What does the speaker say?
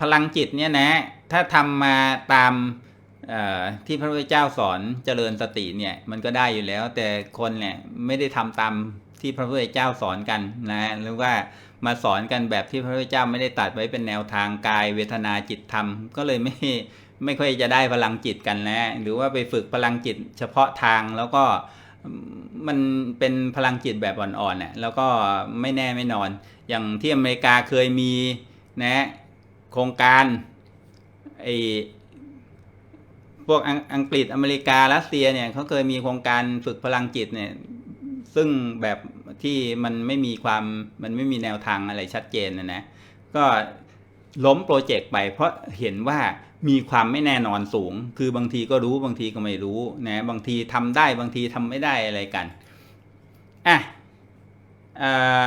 พลังจิตเนี่ยนะ ถ้าทำมาตามที่พระพุทธเจ้าสอนเจริญสติเนี่ยมันก็ได้อยู่แล้ว แต่คนเนี่ยไม่ได้ทำตามที่พระพุทธเจ้าสอนกันนะหรือว่ามาสอนกันแบบที่พระพุทธเจ้าไม่ได้ตัดไว้เป็นแนวทางกายเวทนาจิตธรรม ก็เลยไม่ไม่ค่อยจะได้พลังจิตกันนะหรือว่าไปฝึกพลังจิตเฉพาะทางแล้วก็มันเป็นพลังจิตแบบอ่อนๆน่ะแล้วก็ไม่แน่ไม่นอน อย่างที่อเมริกาเคยมีนะ โครงการไอพวกอังอังกฤษอเมริการัสเซียเนี่ยเขาเคยมีโครงการฝึกพลังจิตเนี่ยซึ่งแบบที่มันไม่มีความมันไม่มีแนวทางอะไรชัดเจนนะนะก็ล้มโปรเจกต์ไปเพราะเห็นว่ามีความไม่แน่นอนสูง คือบางทีก็รู้บางทีก็ไม่รู้นะบางทีทำได้บางทีทำไม่ได้อะไรกันอะอ่อ